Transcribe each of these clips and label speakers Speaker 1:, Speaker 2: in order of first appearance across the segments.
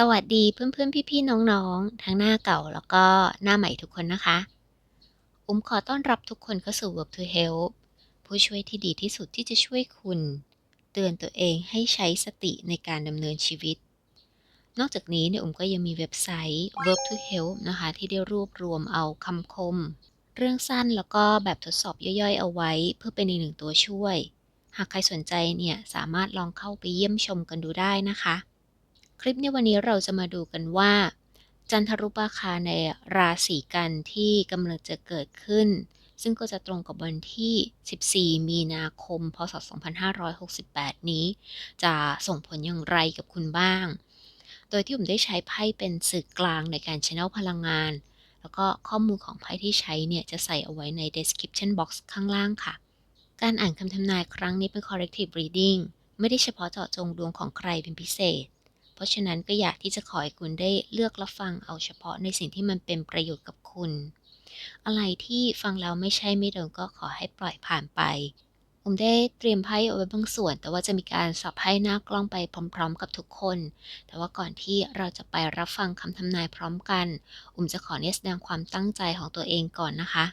Speaker 1: สวัสดีเพื่อนๆ พี่ๆ น้องๆ ทั้งหน้าเก่าแล้วก็หน้าใหม่ทุกคนนะคะ อุ้มขอต้อนรับทุกคนเข้าสู่ Work to Help ผู้ช่วยที่ดีที่สุดที่จะช่วยคุณ เตือนตัวเองให้ใช้สติในการดำเนินชีวิต นอกจากนี้เนี่ยอุ้มก็ยังมีเว็บไซต์ Work to Help นะคะ ที่ได้รวบรวมเอาคำคม เรื่องสั้นแล้วก็แบบทดสอบย่อยๆ เอาไว้ เพื่อเป็นอีกหนึ่งตัวช่วย หากใครสนใจเนี่ยสามารถลองเข้าไปเยี่ยมชมกันดูได้นะคะ คลิปในวันนี้เราจะมาดูกันว่า จันทรุปราคาในราศีกันที่กำลังจะเกิดขึ้น ซึ่งก็จะตรงกับวันที่ 14 มีนาคม พศ 2568 นี้ จะส่งผลอย่างไรกับคุณบ้าง โดยที่ผมได้ใช้ไพ่เป็นสื่อกลางในการช n พลังงาน แล้วก็ข้อมูลของไพ่ที่ใช้เนี่ยจะใส่เอาไว้ใน description box ข้างล่างค่ะ การอ่านคำทำนายครั้งนี้เป็น corrective reading ไม่ได้เฉพาะเจาะจงดวงของใครเป็นพิเศษ เพราะฉะนั้นก็อยากที่จะขอให้คุณได้เลือกรับฟังเอาเฉพาะในสิ่งที่มันเป็นประโยชน์กับคุณ อะไรที่ฟังแล้วไม่ใช่ไม่โดนก็ขอให้ปล่อยผ่านไป ผมได้เตรียมไพ่เอาไว้บางส่วน แต่ว่าจะมีการสับไพ่หน้ากล้องไปพร้อม ๆ กับทุกคน แต่ว่าก่อนที่เราจะไปรับฟังคำทำนายพร้อมกัน อุ้มจะขอเนี่ยแสดงความตั้งใจของตัวเองก่อนนะคะ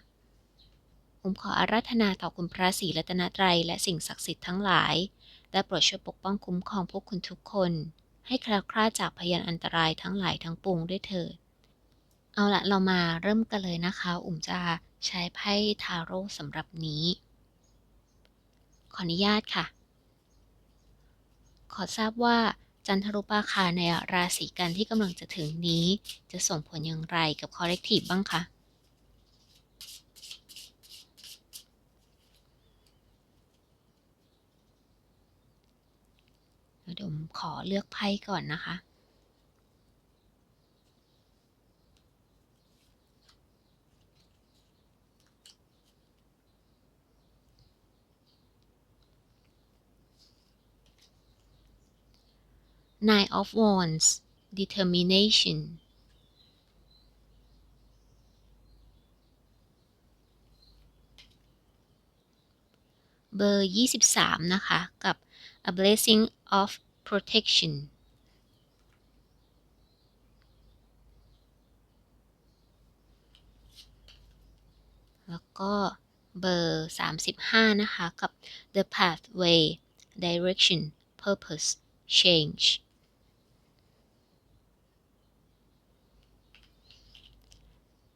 Speaker 1: อุมขออาราธนาต่อคุณพระศรีรัตนตรัยและสิ่งศักดิ์สิทธิ์ทั้งหลาย ได้โปรดช่วยปกป้องคุ้มครองพวกคุณทุกคน ให้แคล้วคลาดจากพยานอันตรายทั้งหลายทั้งปวงด้วยเถิด เอาละเรามาเริ่มกันเลยนะคะ อุ๋มจะใช้ไพ่ทาโร่สำหรับนี้ ขออนุญาตค่ะ ขอทราบว่าจันทรุปราคาในราศีกันที่กำลังจะถึงนี้ จะส่งผลอย่างไรกับ collective บ้างคะ เดี๋ยวผมขอเลือกไพ่ก่อนนะคะ Nine of Wands Determination เบอร์ 23 นะคะ กับ A Blessing of Protection แล้วก็เบอร์ 35 นะคะ กับ The Pathway Direction Purpose Change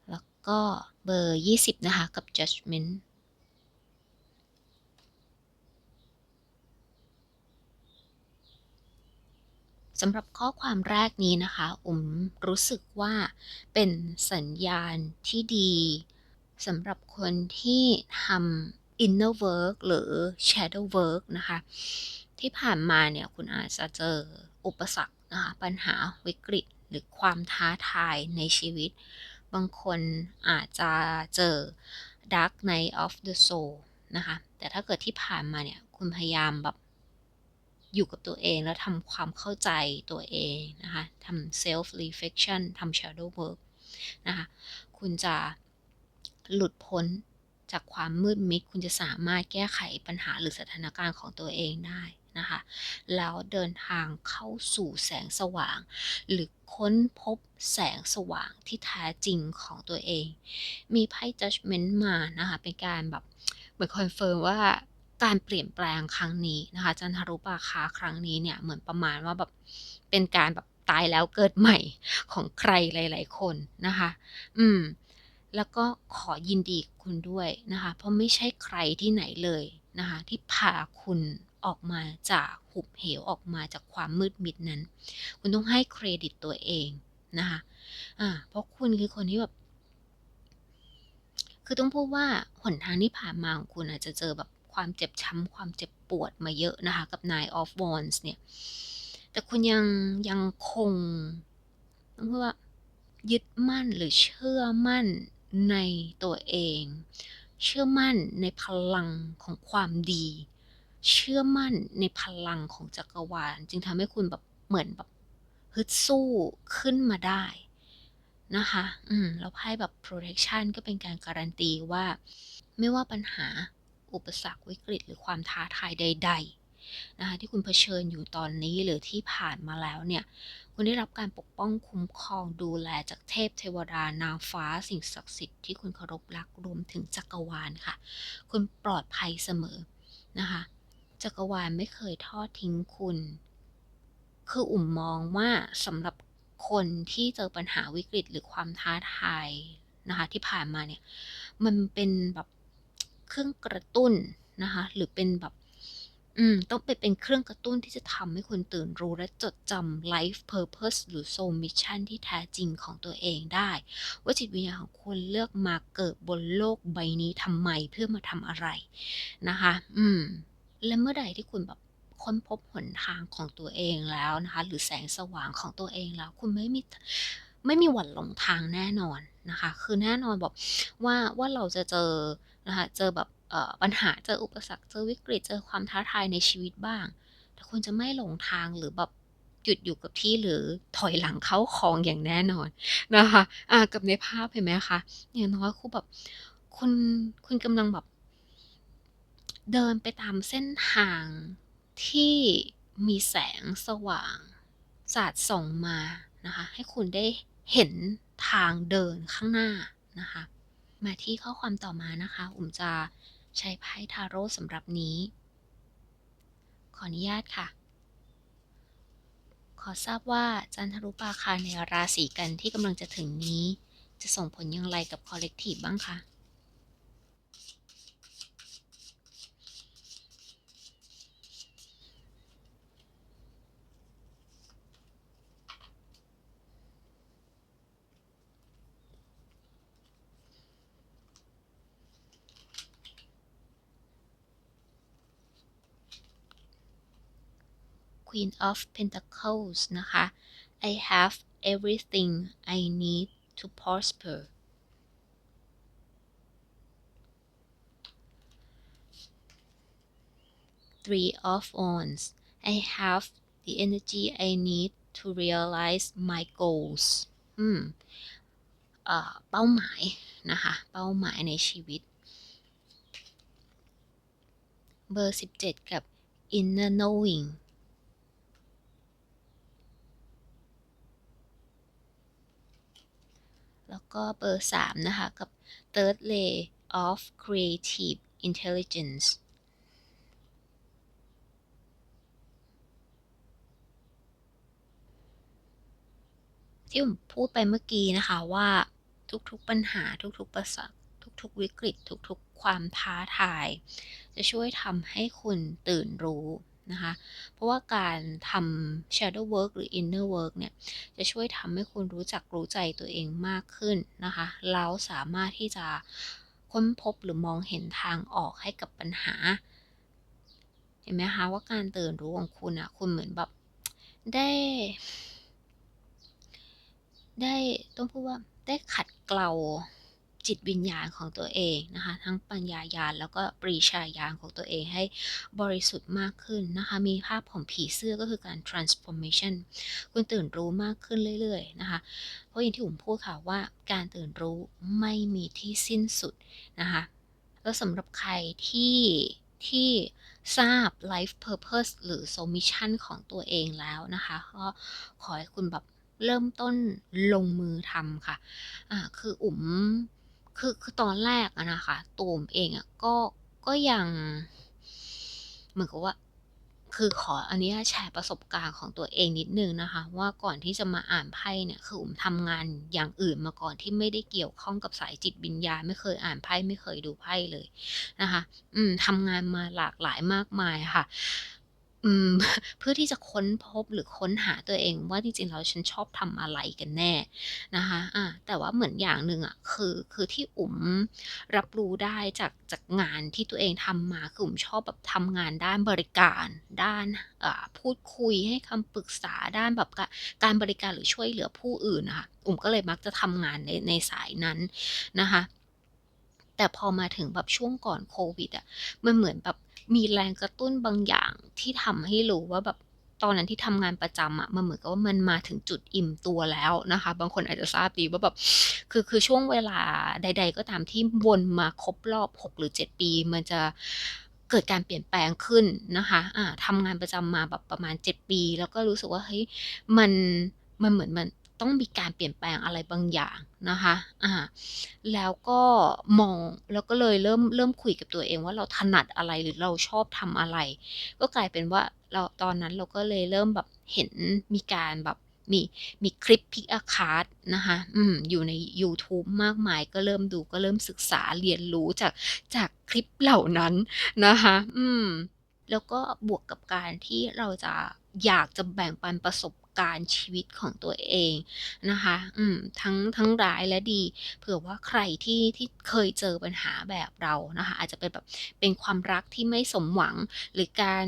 Speaker 1: แล้วก็เบอร์ 20 นะคะ กับ Judgment สำหรับข้อความแรกนี้นะคะอุ๋มรู้สึกว่าเป็นสัญญาณที่ดีสำหรับคนที่ทำ inner work หรือ shadow work นะคะ ที่ผ่านมาเนี่ยคุณอาจจะเจออุปสรรคนะคะปัญหาวิกฤตหรือความท้าทายในชีวิต บางคนอาจจะเจอ dark night of the soul นะคะ แต่ถ้าเกิดที่ผ่านมาเนี่ย คุณพยายามแบบ อยู่กับตัวเองแล้วทำความเข้าใจตัวเองนะคะทำ self reflection ทำ shadow work นะคะคุณจะหลุดพ้นจากความมืดมิด คุณจะสามารถแก้ไขปัญหาหรือสถานการณ์ของตัวเองได้นะคะแล้วเดินทางเข้าสู่แสงสว่าง หรือค้นพบแสงสว่างที่แท้จริงของตัวเอง มีไพ่ judgment มานะคะเป็นการแบบเหมือนคอนเฟิร์มว่า การเปลี่ยนแปลงครั้งนี้นะคะจันทรุปราคาครั้งนี้เนี่ยเหมือนประมาณว่าแบบเป็นการแบบตายแล้วเกิดใหม่ของใครหลาย ๆ คนนะคะ อืม แล้วก็ขอยินดีคุณด้วยนะคะ เพราะไม่ใช่ใครที่ไหนเลยนะคะ ที่พาคุณออกมาจากหุบเหวออกมาจากความมืดมิดนั้น คุณต้องให้เครดิตตัวเองนะคะอ่าเพราะคุณคือคนที่แบบ คือต้องพูดว่าหนทางที่ผ่านมาของคุณอาจจะเจอแบบ ความเจ็บช้ำความเจ็บปวดมาเยอะนะคะ กับ Nine of Wands เนี่ย แต่คุณยังยังคงต้องพูดว่ายึดมั่นหรือเชื่อมั่นในตัวเอง เชื่อมั่นในพลังของความดี เชื่อมั่นในพลังของจักรวาล จึงทำให้คุณแบบเหมือนแบบฮึดสู้ขึ้นมาได้นะคะ อืม แล้วไพ่แบบ protection ก็เป็นการการันตีว่า ไม่ว่าปัญหา อุปสรรควิกฤต หรือความท้าทายใด ๆ นะคะที่คุณเผชิญอยู่ตอนนี้หรือที่ผ่านมาแล้วเนี่ย คุณได้รับการปกป้องคุ้มครองดูแลจากเทพเทวดานางฟ้าสิ่งศักดิ์สิทธิ์ที่คุณเคารพรักรวมถึงจักรวาลค่ะ คุณปลอดภัยเสมอนะคะจักรวาลไม่เคยทอดทิ้งคุณ คืออุ่มมองว่าสำหรับคนที่เจอปัญหาวิกฤตหรือความท้าทายนะคะที่ผ่านมาเนี่ย มันเป็นแบบ เครื่องกระตุ้นนะคะหรือเป็นแบบอืมต้องไปเป็นเครื่องกระตุ้นที่จะทำให้คุณตื่นรู้และจดจำ life purpose หรือ soul mission ที่แท้จริงของตัวเองได้ ว่าจิตวิญญาณของคุณเลือกมาเกิดบนโลกใบนี้ทำไมเพื่อมาทำอะไรนะคะ อืม และเมื่อใดที่คุณแบบค้นพบหนทางของตัวเองแล้วนะคะ หรือแสงสว่างของตัวเองแล้ว คุณไม่มีไม่มีหวันหลงทางแน่นอนนะคะ คือแน่นอนบอกว่าว่าเราจะเจอ นะคะเจอแบบปัญหาเจออุปสรรคเจอวิกฤตเจอความท้าทายในชีวิตบ้าง แต่คุณจะไม่หลงทางหรือแบบหยุดอยู่กับที่หรือถอยหลังเข้าคลองอย่างแน่นอนนะคะอ่ากับในภาพเห็นไหมคะอย่างน้อยคุณแบบคุณคุณกำลังแบบ เดินไปตามเส้นทางที่มีแสงสว่างสาดส่องมานะคะ ให้คุณได้เห็นทางเดินข้างหน้านะคะ มาที่ข้อความต่อมานะคะ อุ๋มจะใช้ไพ่ทาโร่สำหรับนี้ ขออนุญาตค่ะ ขอทราบว่าจันทรุปราคาในราศีกันที่กำลังจะถึงนี้ จะส่งผลอย่างไรกับคอลเลกทีฟบ้างคะ Queen of Pentacles นะคะ I have everything I need to prosper Three of Wands I have the energy I need to realize my goals อืมเป้าหมายนะคะ เป้าหมายในชีวิต เบอร์ 17 กับ inner knowing แล้วก็เบอร์ 3 นะคะ กับ third layer of creative intelligence ที่ผมพูดไปเมื่อกี้นะคะว่าทุกๆปัญหาทุกๆประสบทุกๆวิกฤต ทุกๆความท้าทาย จะช่วยทำให้คุณตื่นรู้ นะคะ เพราะว่าการทำ shadow work หรือ inner work เนี่ย จะช่วยทำให้คุณรู้จักรู้ใจตัวเองมากขึ้นนะคะ แล้วสามารถที่จะค้นพบหรือมองเห็นทางออกให้กับปัญหา เห็นไหมคะว่าการตื่นรู้ของคุณอะคุณเหมือนแบบได้ ได้ต้องพูดว่าได้ขัดเกลา จิตวิญญาณของตัวเองนะคะ ทั้งปัญญายาณแล้วก็ปรีชาญาณของตัวเองให้บริสุทธิ์มากขึ้นนะคะ มีภาพของผีเสื้อก็คือการ transformation คุณตื่นรู้มากขึ้นเรื่อยๆนะคะ เพราะอย่างที่ผมพูดค่ะว่าการตื่นรู้ไม่มีที่สิ้นสุดนะคะ แล้วสำหรับใครที่ที่ทราบ life purpose หรือ soul mission ของตัวเองแล้วนะคะ ก็ขอให้คุณแบบเริ่มต้นลงมือทำค่ะอ่าคืออุ๋ม คือคือตอนแรกอะนะคะตูมเองอะก็ก็ยัง เหมือนกับว่า คือขออันนี้แชร์ประสบการณ์ของตัวเองนิดนึงนะคะ ว่าก่อนที่จะมาอ่านไพ่เนี่ยคือผมทำงานอย่างอื่นมาก่อนที่ไม่ได้เกี่ยวข้องกับสายจิตวิญญาณไม่เคยอ่านไพ่ไม่เคยดูไพ่เลยนะคะ อืมทำงานมาหลากหลายมากมายค่ะ เพื่อที่จะค้นพบหรือค้นหาตัวเองว่าจริงๆแล้วฉันชอบทำอะไรกันแน่นะคะอ่าแต่ว่าเหมือนอย่างหนึ่งอะคือคือที่อุ๋มรับรู้ได้จากจากงานที่ตัวเองทำมาคืออุ๋มชอบแบบทำงานด้านบริการ ด้านพูดคุยให้คำปรึกษาด้านแบบการบริการหรือช่วยเหลือผู้อื่นนะคะอุ๋มก็เลยมักจะทำงานในในสายนั้นนะคะ แต่พอมาถึงแบบช่วงก่อนโควิดอะมันเหมือนแบบมีแรงกระตุ้นบางอย่างที่ทำให้รู้ว่าแบบตอนนั้นที่ทำงานประจำอะมันเหมือนกับว่ามันมาถึงจุดอิ่มตัวแล้วนะคะ บางคนอาจจะทราบดีว่าแบบคือคือช่วงเวลาใด ๆ ก็ตามที่วนมาครบรอบ 6 หรือ 7 ปี มันจะเกิดการเปลี่ยนแปลงขึ้นนะคะอ่าทำงานประจำมาแบบประมาณ 7 ปี แล้วก็รู้สึกว่าเฮ้ยมันมันเหมือนมัน ต้องมีการเปลี่ยนแปลงอะไรบางอย่างนะคะอ่าแล้วก็มองแล้วก็เลยเริ่มเริ่มคุยกับตัวเองว่าเราถนัดอะไรหรือเราชอบทำอะไร ก็กลายเป็นว่าเราตอนนั้นเราก็เลยเริ่มแบบเห็นมีการแบบมีมีคลิป Pick a Card นะคะอืมอยู่ในยูทูบมากมายก็เริ่มดูก็เริ่มศึกษาเรียนรู้จากจากคลิปเหล่านั้นนะคะอืมแล้วก็บวกกับการที่เราจะอยากจะแบ่งปันประสบ การณ์ชีวิตของตัวเองนะคะ อืมทั้งทั้งร้ายและดี เผื่อว่าใครที่ที่เคยเจอปัญหาแบบเรานะคะ อาจจะเป็นแบบเป็นความรักที่ไม่สมหวัง หรือการ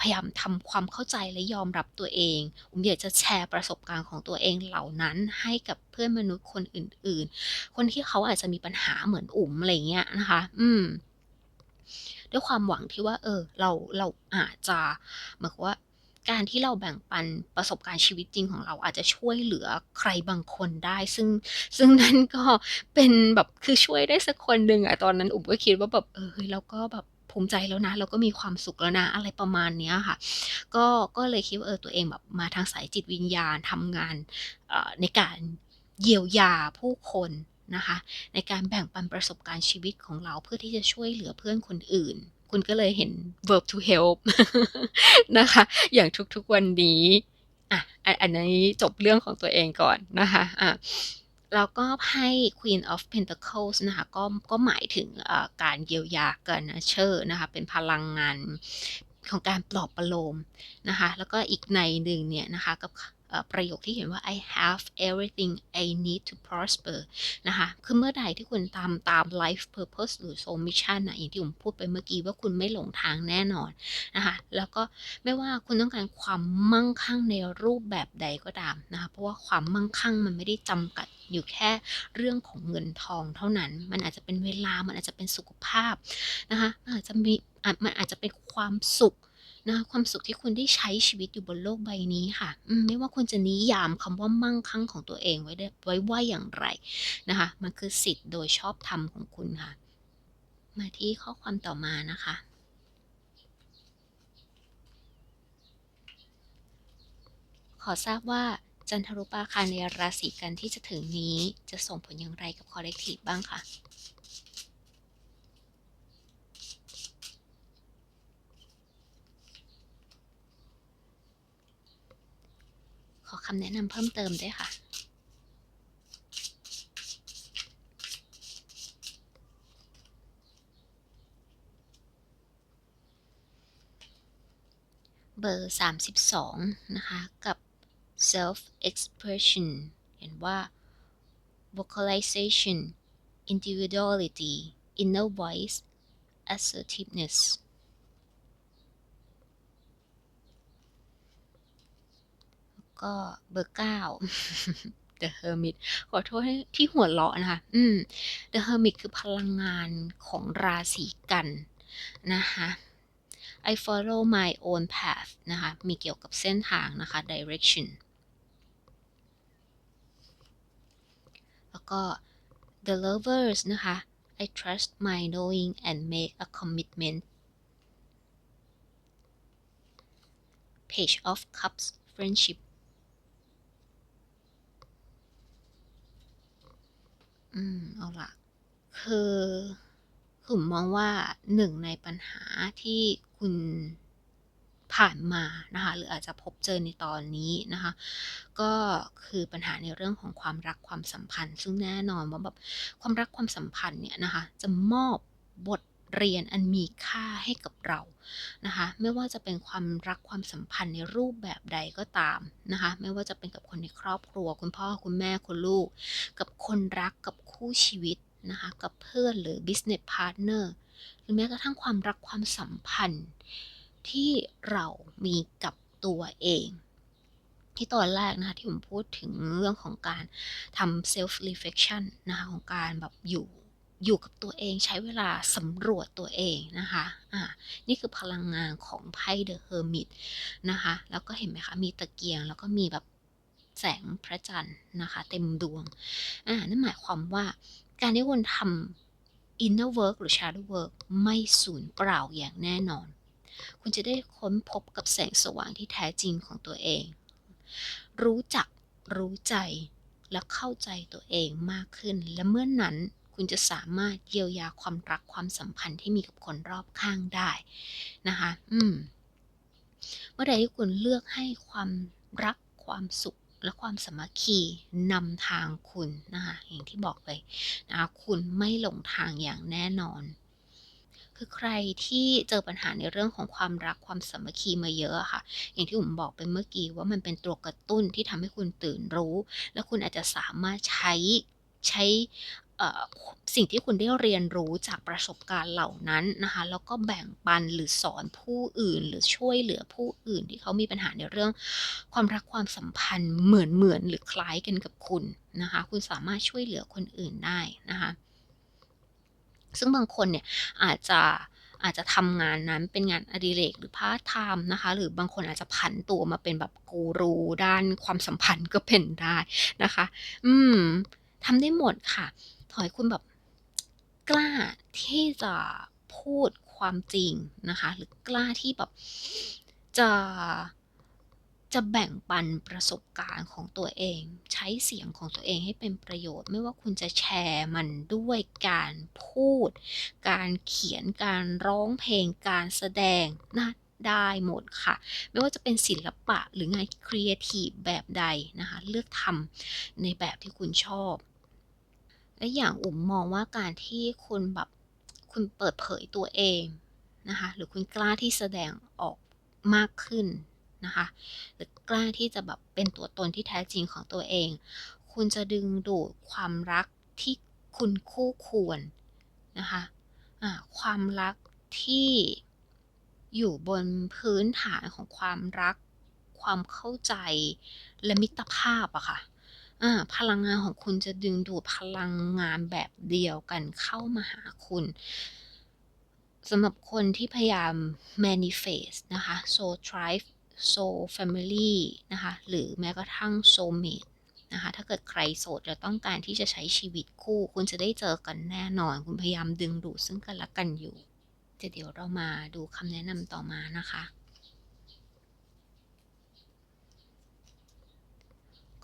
Speaker 1: พยายามทำความเข้าใจและยอมรับตัวเองผมอยากจะแชร์ประสบการณ์ของตัวเองเหล่านั้นให้กับเพื่อนมนุษย์คนอื่น ๆ คนที่เขาอาจจะมีปัญหาเหมือนอุ๋มอะไรเงี้ยนะคะ อืม ด้วยความหวังที่ว่า เออ เราเราอาจจะเหมือนกับว่า การที่เราแบ่งปันประสบการณ์ชีวิตจริงของเราอาจจะช่วยเหลือใครบางคนได้ ซึ่งซึ่งนั่นก็เป็นแบบคือช่วยได้สักคนหนึ่งอะตอนนั้นอุ๋มก็คิดว่าแบบเออเฮ้ยเราก็แบบภูมิใจแล้วนะ เราก็มีความสุขแล้วนะอะไรประมาณเนี้ยค่ะ ก็ก็เลยคิดว่าเออตัวเองแบบมาทางสายจิตวิญญาณทำงานออในการเยียวยาผู้คนนะคะ ในการแบ่งปันประสบการณ์ชีวิตของเราเพื่อที่จะช่วยเหลือเพื่อนคนอื่น คุณก็เลยเห็น verb to help นะคะ อย่างทุกๆวันนี้อะอันนี้จบเรื่องของตัวเองก่อนนะคะอะแล้วก็ไพ่ Queen of Pentacles นะคะก็ก็หมายถึงการเยียวยากันเชอร์นะคะเป็นพลังงานของการปลอบประโลมนะคะแล้วก็อีกในหนึ่งเนี่ยนะคะกับ ประโยคที่เขียนว่า I have everything I need to prosper นะคะ คือเมื่อใดที่คุณตามตาม life purpose หรือ soul mission นะอย่างที่ผมพูดไปเมื่อกี้ว่าคุณไม่หลงทางแน่นอนนะคะ แล้วก็ไม่ว่าคุณต้องการความมั่งคั่งในรูปแบบใดก็ตามนะคะ เพราะว่าความมั่งคั่งมันไม่ได้จำกัดอยู่แค่เรื่องของเงินทองเท่านั้น มันอาจจะเป็นเวลา มันอาจจะเป็นสุขภาพนะคะมันอาจจะมี มันอาจจะเป็นความสุข นะคะความสุขที่คุณได้ใช้ชีวิตอยู่บนโลกใบนี้ค่ะไม่ว่าคุณจะนิยามคำว่ามั่งคั่งของตัวเองไว้ได้ไว้ว่าอย่างไรนะคะมันคือสิทธิ์โดยชอบธรรมของคุณค่ะ มาที่ข้อความต่อมานะคะขอทราบว่าจันทรุปาคาในราศีกันที่จะถึงนี้จะส่งผลอย่างไรกับคอลเลกทีฟบ้างคะ คำแนะนำเพิ่มเติมด้วยค่ะ เบอร์ 32 นะคะ กับ self expression เห็นว่า vocalization individuality inner voice assertiveness แล้ว ก็เบอร์9 The Hermit ขอโทษที่หัวเราะนะคะ อืม The Hermit คือพลังงานของราศีกันนะคะ I follow my own path นะคะ มีเกี่ยวกับเส้นทางนะคะ direction แล้วก็ The Lovers นะคะ I trust my knowing and make a commitment Page of Cups Friendship อืม เอาล่ะคือคือ ผมมองว่าหนึ่งในปัญหาที่คุณผ่านมานะคะ หรืออาจจะพบเจอในตอนนี้นะคะ ก็คือปัญหาในเรื่องของความรักความสัมพันธ์ ซึ่งแน่นอนว่าแบบความรักความสัมพันธ์เนี่ยนะคะ จะมอบบท เรียนอันมีค่าให้กับเรานะคะไม่ว่าจะเป็นความรักความสัมพันธ์ในรูปแบบใดก็ตามนะคะไม่ว่าจะเป็นกับคนในครอบครัว คุณพ่อคุณแม่คุณลูก กับคนรักกับคู่ชีวิตนะคะกับเพื่อนหรือ business partner หรือแม้กระทั่งความรักความสัมพันธ์ที่เรามีกับตัวเอง ที่ตอนแรกนะคะที่ผมพูดถึงเรื่องของการทำ self reflection นะคะของการแบบอยู่ อยู่กับตัวเองใช้เวลาสำรวจตัวเองนะคะอ่านี่คือพลังงานของไพ่ The Hermit นะคะ แล้วก็เห็นไหมคะมีตะเกียงแล้วก็มีแบบแสงพระจันทร์นะคะ เต็มดวงอ่านั่นหมายความว่าการที่คุณทำ inner work หรือ shadow work ไม่สูญเปล่าอย่างแน่นอน คุณจะได้ค้นพบกับแสงสว่างที่แท้จริงของตัวเอง รู้จักรู้ใจและเข้าใจตัวเองมากขึ้นและเมื่อนนั้น คุณจะสามารถเยียวยาความรักความสัมพันธ์ที่มีกับคนรอบข้างได้นะคะ อืม เมื่อใดที่คุณเลือกให้ความรักความสุขและความสมัคคีนำทางคุณนะคะอย่างที่บอกเลยนะคะคุณไม่หลงทางอย่างแน่นอน คือใครที่เจอปัญหาในเรื่องของความรักความสมัคคีมาเยอะค่ะ อย่างที่ผมบอกไปเมื่อกี้ว่ามันเป็นตัวกระตุ้นที่ทำให้คุณตื่นรู้ และคุณอาจจะสามารถใช้ใช้ สิ่งที่คุณได้เรียนรู้จากประสบการณ์เหล่านั้นนะคะแล้วก็แบ่งปันหรือสอนผู้อื่น หรือช่วยเหลือผู้อื่นที่เขามีปัญหาในเรื่อง ความรักความสัมพันธ์เหมือนเหมือนหรือคล้ายกันกับคุณนะคะ คุณสามารถช่วยเหลือคนอื่นได้นะคะ ซึ่งบางคนเนี่ยอาจจะอาจจะทำงานนั้นเป็นงานอดิเรกหรือพาร์ทไทม์นะคะ หรือบางคนอาจจะผันตัวมาเป็นแบบกูรูด้านความสัมพันธ์ก็เป็นได้นะคะ อืมทำได้หมดค่ะ ถอยคุณแบบกล้าที่จะพูดความจริงนะคะ หรือกล้าที่แบบจะจะแบ่งปันประสบการณ์ของตัวเอง ใช้เสียงของตัวเองให้เป็นประโยชน์ ไม่ว่าคุณจะแชร์มันด้วยการพูด การเขียนการร้องเพลงการแสดงนะได้หมดค่ะ ไม่ว่าจะเป็นศิลปะหรืองานครีเอทีฟแบบใดนะคะ เลือกทำในแบบที่คุณชอบ และอย่างอุ๋มมองว่าการที่คุณแบบคุณเปิดเผยตัวเองนะคะ หรือคุณกล้าที่แสดงออกมากขึ้นนะคะ หรือกล้าที่จะแบบเป็นตัวตนที่แท้จริงของตัวเอง คุณจะดึงดูดความรักที่คุณคู่ควรนะคะะความรักที่อยู่บนพื้นฐานของความรัก ความเข้าใจและมิตรภาพอะค่ะ พลังงานของคุณจะดึงดูดพลังงานแบบเดียวกันเข้ามาหาคุณสำหรับคนที่พยายาม manifest นะคะ soul tribe soul family นะคะ หรือแม้กระทั่ง soul mate นะคะ ถ้าเกิดใครโสดจะต้องการที่จะใช้ชีวิตคู่ คุณจะได้เจอกันแน่นอน คุณพยายามดึงดูดซึ่งกันและกันอยู่ เดี๋ยวเรามาดูคำแนะนำต่อมานะคะ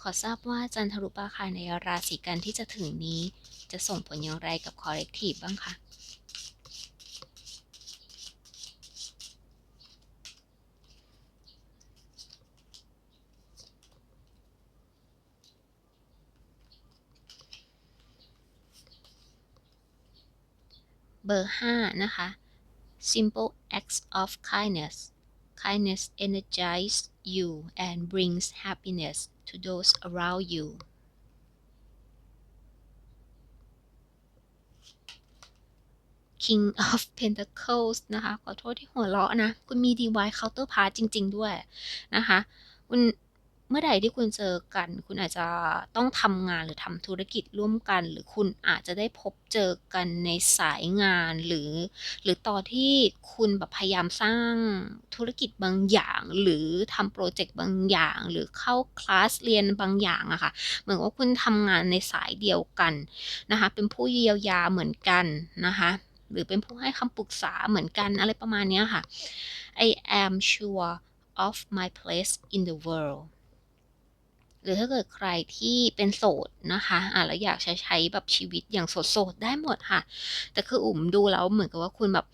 Speaker 1: ขอทราบว่าจันทรุปราคาในราศีกันที่จะถึงนี้ จะส่งผลอย่างไรกับคอเลกทีฟบ้างคะเบอร์ 5 นะคะ simple acts of kindness kindness energizes you and brings happiness to those around you King of Pentacles นะคะ ขอโทษที่หัวเราะนะ คุณมี DY Counterpart จริง ๆ ด้วยนะคะ คุณ เมื่อใดที่คุณเจอกัน คุณอาจจะต้องทำงานหรือทำธุรกิจร่วมกัน หรือคุณอาจจะได้พบเจอกันในสายงานหรือ หรือตอนที่คุณแบบพยายามสร้างธุรกิจบางอย่าง หรือทำโปรเจกต์บางอย่าง หรือเข้าคลาสเรียนบางอย่างอะค่ะ เหมือนว่าคุณทำงานในสายเดียวกันนะคะ เป็นผู้เยียวยาเหมือนกันนะคะหรือเป็นผู้ให้คำปรึกษาเหมือนกันอะไรประมาณนี้ค่ะ I am sure of my place in the world หรือถ้าเกิดใครที่เป็นโสดนะคะอะแล้วอยากใช้ใช้แบบชีวิตอย่างโสดๆได้หมดค่ะ แต่คืออุ่มดูแล้วเหมือนกับว่าคุณแบบ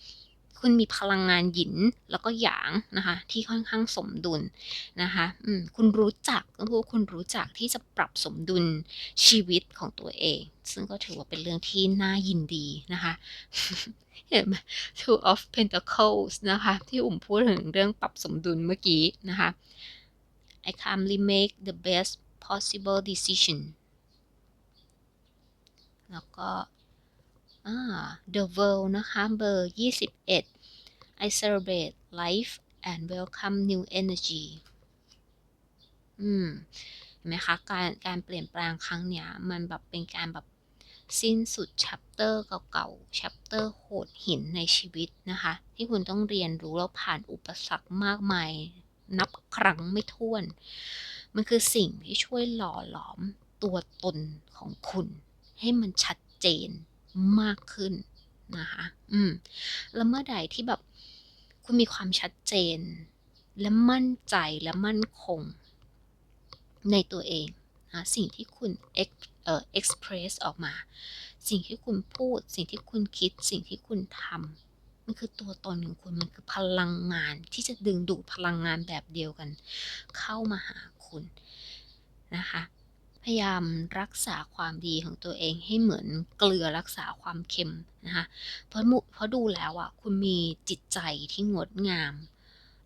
Speaker 1: คุณมีพลังงานหยินแล้วก็หยางนะคะ ที่ค่อนข้างสมดุลนะคะอืมคุณรู้จักต้องพูดคุณรู้จักที่จะปรับสมดุลชีวิตของตัวเอง ซึ่งก็ถือว่าเป็นเรื่องที่น่ายินดีนะคะเห็นไหม Two of Pentacles นะคะ ที่อุ่มพูดถึงเรื่องปรับสมดุลเมื่อกี้นะคะ I calmly make the best possible decision แล้วก็ The World นะคะเบอร์21 I celebrate life and welcome new energy อืมเห็นไหมคะ การการเปลี่ยนแปลงครั้งเนี้ย มันแบบเป็นการแบบสิ้นสุดชัปเตอร์เก่าๆชัปเตอร์โหดหินในชีวิตนะคะ ที่คุณต้องเรียนรู้แล้วผ่านอุปสรรคมากมาย นับครั้งไม่ถ้วน มันคือสิ่งที่ช่วยหล่อหลอมตัวตนของคุณ ให้มันชัดเจนมากขึ้นนะคะ อืม แล้วเมื่อใดที่แบบคุณมีความชัดเจน และมั่นใจและมั่นคงในตัวเองนะสิ่งที่คุณ ex เอ่อ express ออกมา สิ่งที่คุณพูด สิ่งที่คุณคิด สิ่งที่คุณทำ มันคือตัวตนของคุณ มันคือพลังงานที่จะดึงดูดพลังงานแบบเดียวกัน เข้ามาหาคุณนะคะ พยายามรักษาความดีของตัวเองให้เหมือนเกลือรักษาความเค็มนะคะ เพราะมุเพราะดูแล้วอะคุณมีจิตใจที่งดงาม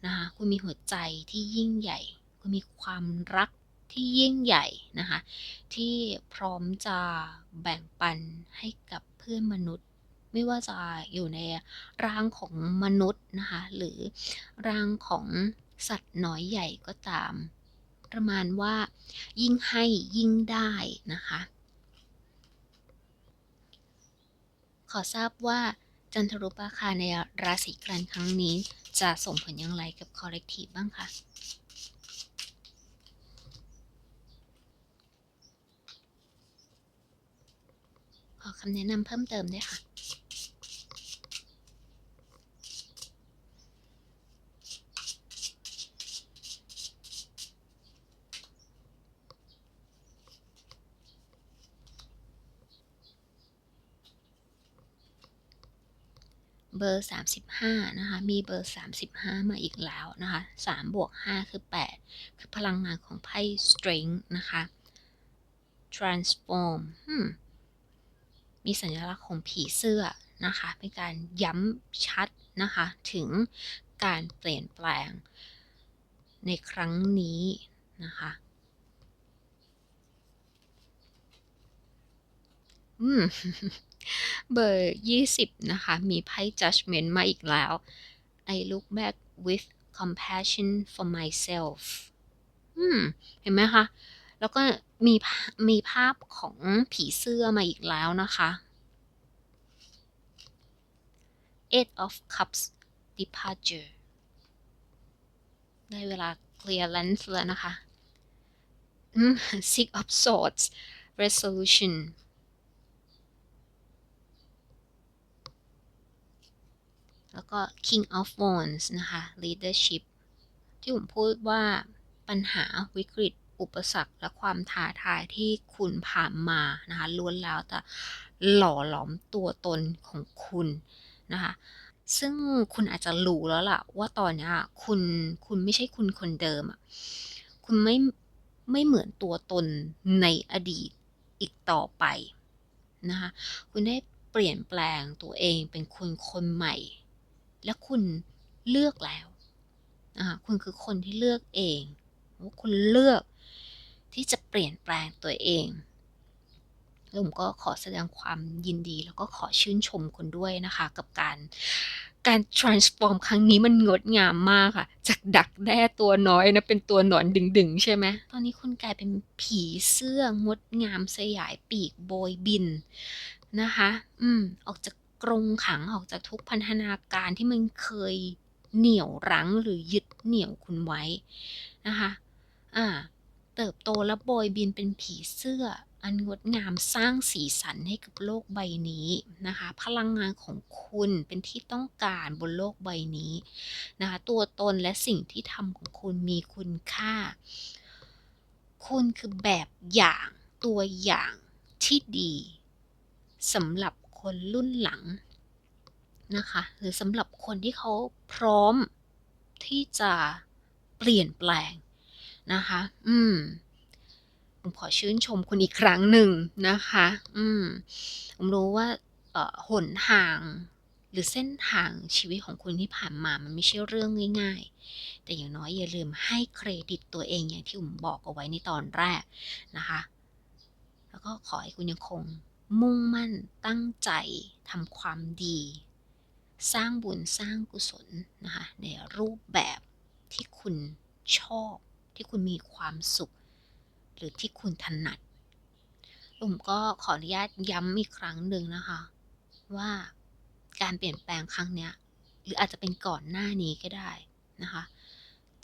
Speaker 1: นะคะ คุณมีหัวใจที่ยิ่งใหญ่ คุณมีความรักที่ยิ่งใหญ่นะคะ ที่พร้อมจะแบ่งปันให้กับเพื่อนมนุษย์ ไม่ว่าจะอยู่ในร่างของมนุษย์นะคะหรือร่างของสัตว์น้อยใหญ่ก็ตาม ประมาณว่ายิ่งให้ยิ่งได้นะคะ ขอทราบว่าจันทรุปราคาในราศีกันครั้งนี้จะส่งผลอย่างไรกับ collective บ้างคะขอคำแนะนำเพิ่มเติมด้วยค่ะ เบอร์ 35 นะคะ มีเบอร์ 35 มาอีกแล้วนะคะ3บวก 5 คือ 8 คือพลังงานของไพ่ strength นะคะ transform มมีสัญลักษณ์ของผีเสื้อนะคะ เป็นการย้ำชัดนะคะ ถึงการเปลี่ยนแปลงในครั้งนี้นะคะ อืม เบอร์ 20 นะคะ มีไพ่ judgment มาอีกแล้ว I look back with compassion for myself อืม เห็นไหมคะ แล้วก็มีมีภาพของผีเสื้อมาอีกแล้วนะคะ Eight of Cups departure ได้เวลา clearance แล้วนะคะ Six of Swords resolution แล้วก็ King of Wands นะคะ leadership ที่ผมพูดว่าปัญหาวิกฤต อุปสรรคและความท้าทายที่คุณผ่านมานะคะล้วนแล้วแต่หล่อหลอมตัวตนของคุณนะคะซึ่งคุณอาจจะรู้แล้วล่ะ ว่าตอนนี้คุณคุณไม่ใช่คุณคนเดิมอะคุณไม่ไม่เหมือนตัวตนในอดีตอีกต่อไปนะคะคุณได้เปลี่ยนแปลงตัวเองเป็นคนคนใหม่ และคุณเลือกแล้วนะคะคุณคือคนที่เลือกเองว่าคุณเลือกที่จะเปลี่ยนแปลงตัวเองแล้วผมก็ขอแสดงความยินดี แล้วก็ขอชื่นชมคุณด้วยนะคะ กับการการ transform ครั้งนี้มันงดงามมากค่ะ จากดักแด้ตัวน้อยนะ เป็นตัวหนอนดึงๆ ใช่ไหม ตอนนี้คุณกลายเป็นผีเสื้องดงามสยายปีกโบยบินนะคะ อืม ออกจาก กรงขังออกจากทุกพันธนาการที่มันเคยเหนี่ยวรั้งหรือยึดเหนี่ยวคุณไว้นะคะอ่าเติบโตและโบยบินเป็นผีเสื้อ อันงดงามสร้างสีสันให้กับโลกใบนี้นะคะ พลังงานของคุณเป็นที่ต้องการบนโลกใบนี้นะคะตัวตนและสิ่งที่ทำของคุณมีคุณค่า คุณคือแบบอย่างตัวอย่างที่ดีสำหรับ คนรุ่นหลังนะคะ หรือสำหรับคนที่เขาพร้อมที่จะเปลี่ยนแปลงนะคะ อืมผมขอชื่นชมคุณอีกครั้งหนึ่งนะคะ อืมผมรู้ว่าเอ่อหนทางหรือเส้นทางชีวิตของคุณที่ผ่านมามันไม่ใช่เรื่องง่ายๆ แต่อย่างน้อยอย่าลืมให้เครดิตตัวเองอย่างที่ผมบอกเอาไว้ในตอนแรกนะคะ แล้วก็ขอให้คุณยังคง มุ่งมั่นตั้งใจทำความดี สร้างบุญสร้างกุศลนะคะในรูปแบบที่คุณชอบ ที่คุณมีความสุข หรือที่คุณถนัดผมก็ขออนุญาตย้ำอีกครั้งหนึ่งนะคะ ว่าการเปลี่ยนแปลงครั้งเนี้ย หรืออาจจะเป็นก่อนหน้านี้ก็ได้นะคะ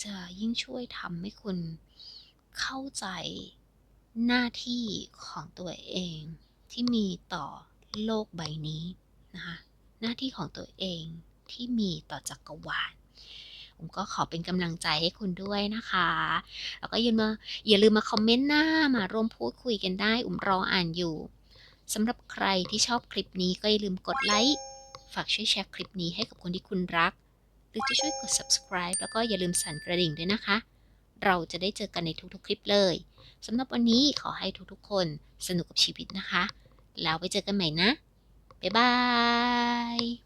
Speaker 1: จะยิ่งช่วยทำให้คุณเข้าใจหน้าที่ของตัวเอง ที่มีต่อโลกใบนี้นะคะหน้าที่ของตัวเองที่มีต่อจักรวาลผมก็ขอเป็นกำลังใจให้คุณด้วยนะคะ แล้วก็อย่ามาอย่าลืมมาคอมเมนต์หน้ามาร่วมพูดคุยกันได้ อุ้มรออ่านอยู่สำหรับใครที่ชอบคลิปนี้ก็อย่าลืมกดไลค์ฝากช่วยแชร์คลิปนี้ให้กับคนที่คุณรัก หรือจะช่วยกด subscribe แล้วก็อย่าลืมสั่นกระดิ่งด้วยนะคะ เราจะได้เจอกันในทุกๆคลิปเลย สำหรับวันนี้ขอให้ทุกๆคนสนุกกับชีวิตนะคะ แล้วไปเจอกันใหม่นะ บ๊ายบาย